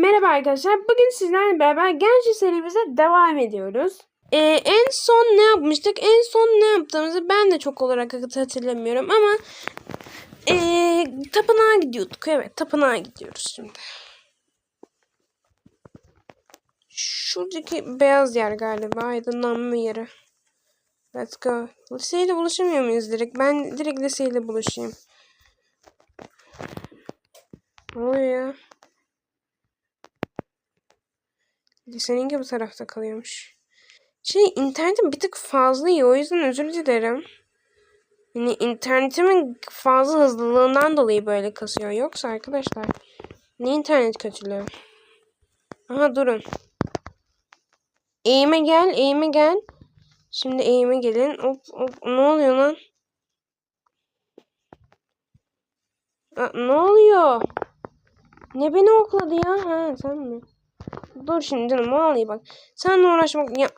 Merhaba arkadaşlar. Bugün sizlerle beraber Genci serimize devam ediyoruz. Ee, en son ne yapmıştık? En son ne yaptığımızı ben de çok olarak hatırlamıyorum ama ee, tapınağa gidiyorduk. Evet, tapınağa gidiyoruz şimdi. Şuradaki beyaz yer galiba. Aydınlanma yeri. Let's go. Liseyle buluşamıyor muyuz direkt? Ben direkt liseyle buluşayım. Ne oluyor ya? Seninki bu tarafta kalıyormuş. Şey internetim bir tık fazla iyi o yüzden özür dilerim. Yani internetimin fazla hızlılığından dolayı böyle kasıyor. Yoksa arkadaşlar ne internet kötülüğü? Aha durun. Eğime gel, eğime gel. Şimdi eğime gelin. Hop, hop. Ne oluyor lan? Aa, ne oluyor? Ne beni okladı ya? Ha sen mi? Dur şimdi canım vallahi bak. Seninle uğraşmak ya.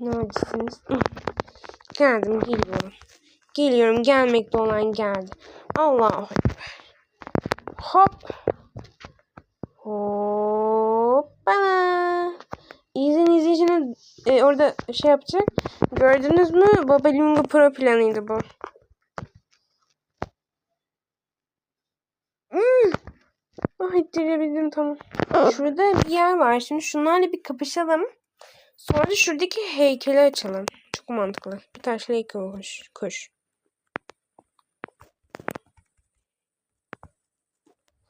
Neredesiniz? Geldim geliyorum. Geliyorum gelmekte olan geldi. Ekber. Hop. Hoppala. İzin izleyicinin e, orada şey yapacak. Gördünüz mü? Baba Lunga Pro planıydı bu. Hmm. Ah ittirebildim tamam. Şurada bir yer var. Şimdi şunlarla bir kapışalım. Sonra şuradaki heykeli açalım. Çok mantıklı. Bir taşla iki kuş. kuş.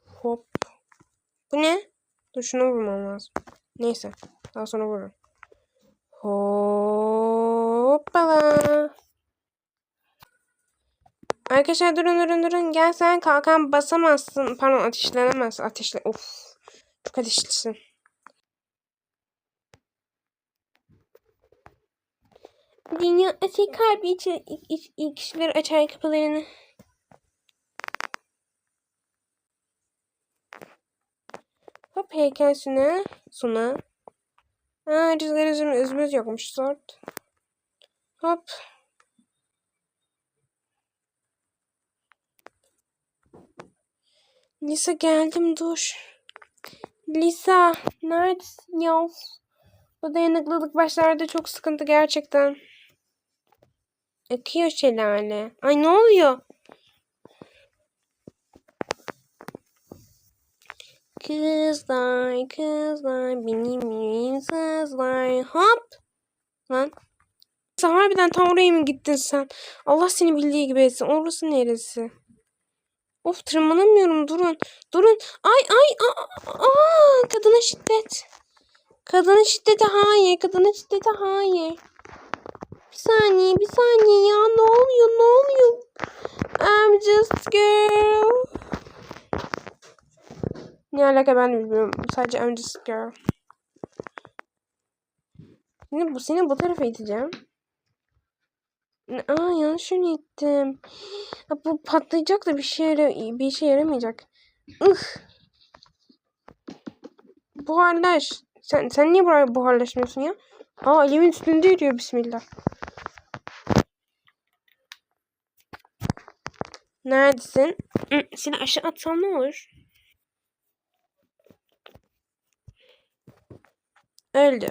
Hop. Bu ne? Dur şuna vurmam lazım. Neyse. Daha sonra vururum. Hoppala. Arkadaşlar durun durun durun. Gel sen kalkan basamazsın. Pardon ateşlenemez. Ateşle. Of. Çok ateşlisin. Dünya asil kalbi için ilk kişiler açar kapılarını. Hop heykel suna. Suna. Aa rüzgar üzüm, üzümüz yokmuş sort. Hop. Lisa geldim dur. Lisa neredesin ya? Bu dayanıklılık başlarda çok sıkıntı gerçekten. Akıyor şelale. Ay ne oluyor? Kızlar, kızlar, benim kızlar. Hop. Lan. Sen harbiden tam oraya mı gittin sen? Allah seni bildiği gibi etsin. Orası neresi? Of tırmanamıyorum durun. Durun. Ay ay aa, kadına şiddet. Kadına şiddete hayır. Kadına şiddete hayır. Bir saniye bir saniye ya ne oluyor ne oluyor? I'm just girl. Ne alaka ben bilmiyorum. Sadece I'm just girl. Şimdi bu seni bu tarafa iteceğim. Aa yanlış yöne ittim. Bu patlayacak da bir şey yara bir işe yaramayacak. Ih. Buharlaş. Sen sen niye buraya buharlaşmıyorsun ya? Aa elimin üstünde yürüyor bismillah. Neredesin? Seni aşağı atsam ne olur? Öldü.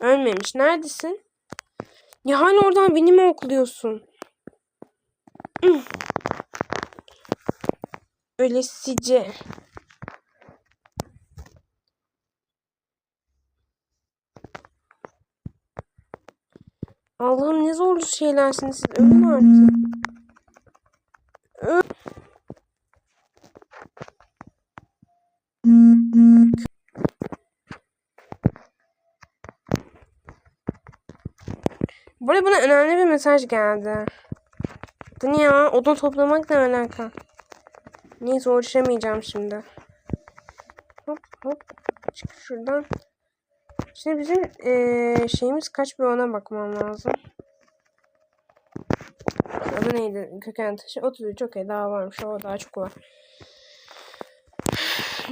Ölmemiş. Neredesin? Ya hala oradan beni mi okluyorsun? Hı. Ölesice. Allah'ım ne zorlu şeylersiniz siz. Ölün artık. Öl. Bu bana önemli bir mesaj geldi. Bu ne ya? Odun toplamak ne alaka? Neyse uğraşamayacağım şimdi. Hop hop. Çık şuradan. Şimdi bizim ee, şeyimiz kaç bir ona bakmam lazım. Adı neydi? Köken taşı. 33 okey daha varmış. O daha çok var.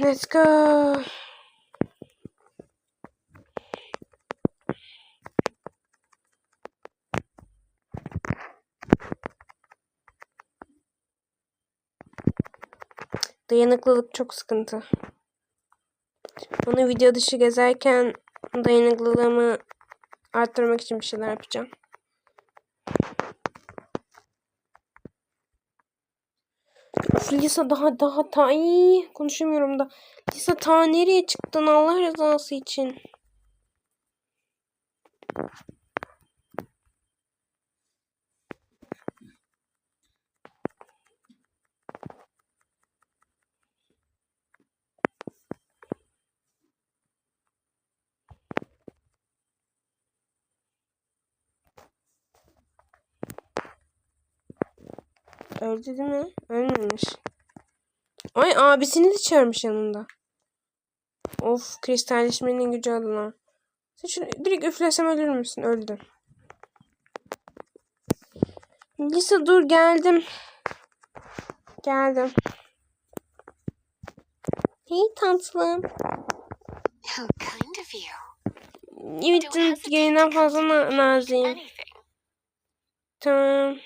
Let's go. Dayanıklılık çok sıkıntı. Onu video dışı gezerken dayanıklılığımı arttırmak için bir şeyler yapacağım. Lisa daha daha ta Ay, konuşamıyorum da. Lisa ta nereye çıktın Allah rızası için? Öldü değil mi? Ölmemiş. Ay abisini de çağırmış yanında. Of kristalleşmenin gücü adına. Sen şunu direkt üflesem ölür müsün? Öldü. Lisa dur geldim. Geldim. Hey tatlım. How kind of you. Evet gereğinden fazla na naziyim. Tamam.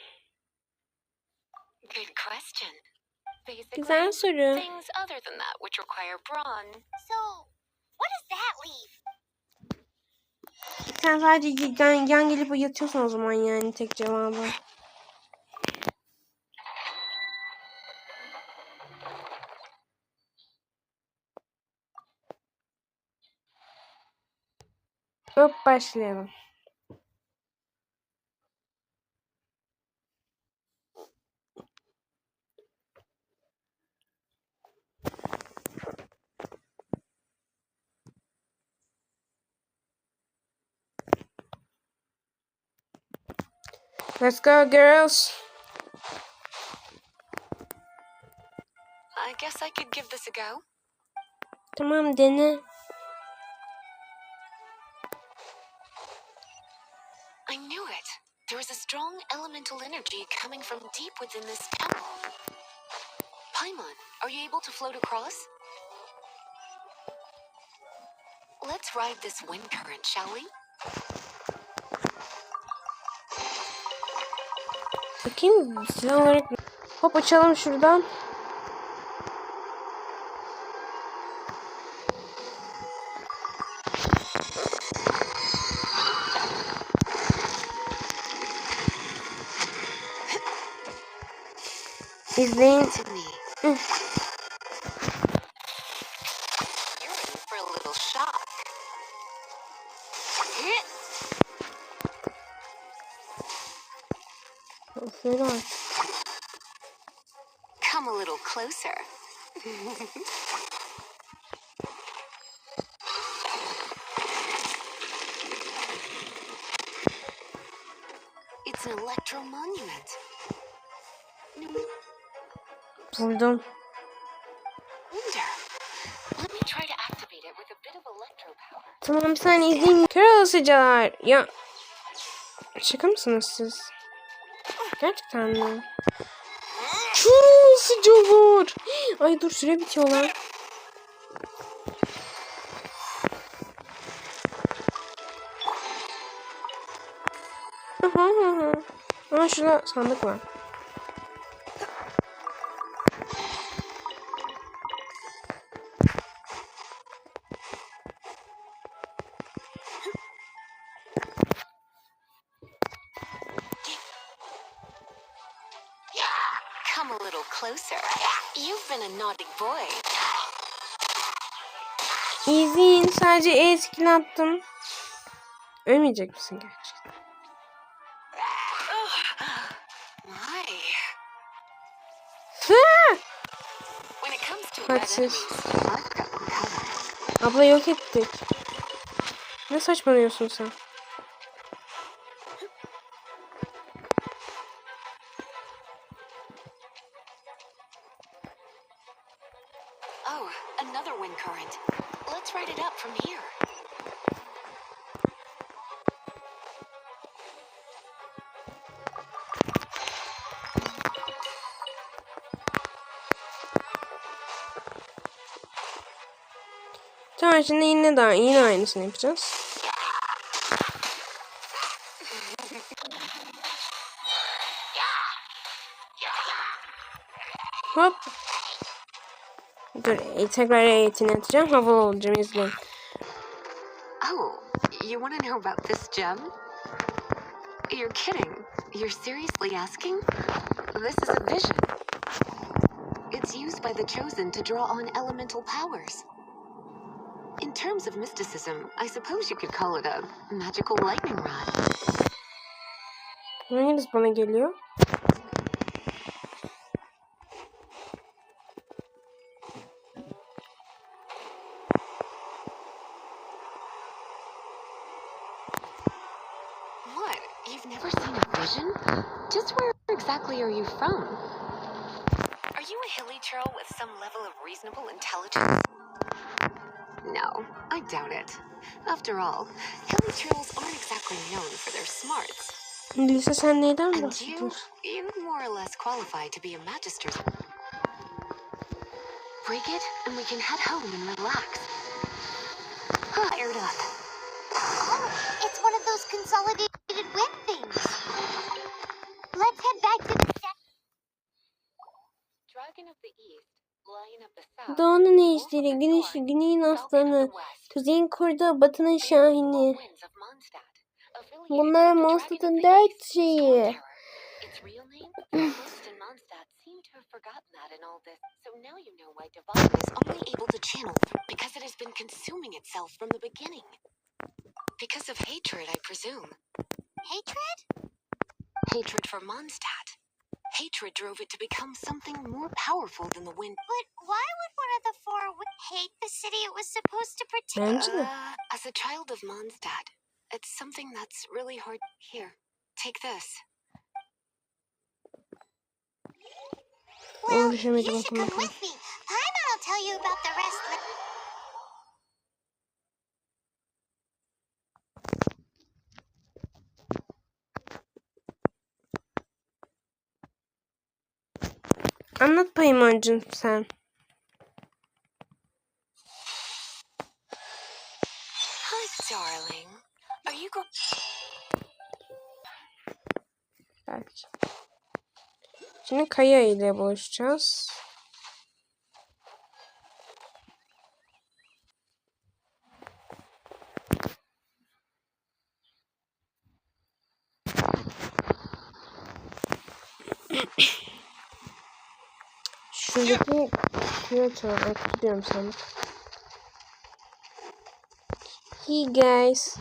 Good question. Basically, Güzel soru. things other than that which require brawn. So, what does that leave? Sen sadece yan, yan gelip yatıyorsun o zaman yani tek cevabı. Hop başlayalım. Let's go girls. I guess I could give this a go. Tamam dene. I knew it. There is a strong elemental energy coming from deep within this temple. Paimon, are you able to float across? Let's ride this wind current, shall we? Bakayım silah olarak. Hop açalım şuradan. İzleyin. Power. Tamam bir saniye izleyin. Kör ısıcılar. Ya. Şaka mısınız siz? Gerçekten mi? Kör ısıcılar. Ay dur süre bitiyor lan. Aha, aha. Ama şurada sandık var. Come a little closer. You've been a naughty boy. İzleyin sadece E skill attım. Ölmeyecek misin gerçekten? Covered. Abla yok ettik. Ne saçmalıyorsun sen? Tamam şimdi yine daha yine aynısını yapacağız. Hop. Dur tekrar eğitini atacağım. Havalı olacağım izleyin. Oh, you want to know about this gem? You're kidding. You're seriously asking? This is a vision. It's used by the chosen to draw on elemental powers. In terms of mysticism, I suppose you could call it a magical lightning rod. Hanginiz bana geliyor? What? You've never seen a vision? Just where exactly are you from? Are you a hilly churl with some level of reasonable intelligence? No, I doubt it. After all, hilly churls aren't exactly known for their smarts. Lise sen neyden And you, bahsediyorsun? you more or less qualify to be a magister's. Break it, and we can head home and relax. Fired up. Oh, it's one of those consolidated win things. Let's head back to the set. Dragon of the East, Doğunun ejderi, güneş, güneyin aslanı, kuzeyin kurdu, batının şahini. Bunlar Mondstadt'ın dört şeyi. You know why Divine is only able to channel because it has been consuming itself from the beginning. Because of hatred, I presume. Hatred? Hatred for Mondstadt. Hatred drove it to become something more powerful than the wind. But why would one of the four wi- hate the city it was supposed to protect? Uh, as a child of Mondstadt, it's something that's really hard. Here, take this. Well, you should come with me. Paimon will tell you about the rest. Anlat Paymancım sen. Hi, darling. Are you go- Belki. Şimdi Kaya ile buluşacağız. Şuradaki çağırmak gidiyorum sanırım. Hey guys.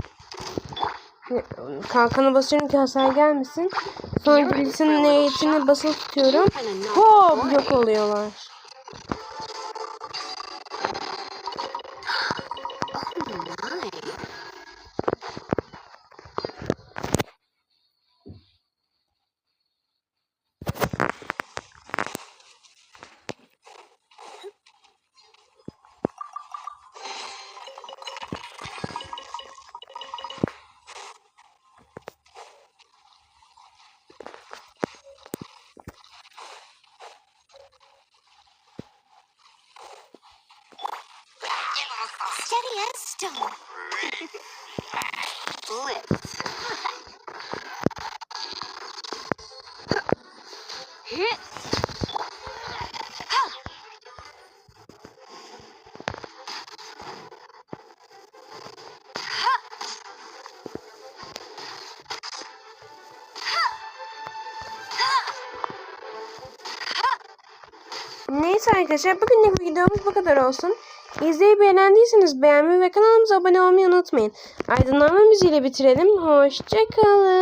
Kalkanı basıyorum ki hasar gelmesin. Sonra birisinin eğitimini basılı tutuyorum. Hop yok oluyorlar. Stone. Blitz. Hit. Neyse arkadaşlar bugünlük videomuz bu kadar olsun. İzleyip beğendiyseniz beğenmeyi ve kanalımıza abone olmayı unutmayın. Aydınlanma müziğiyle bitirelim. Hoşçakalın.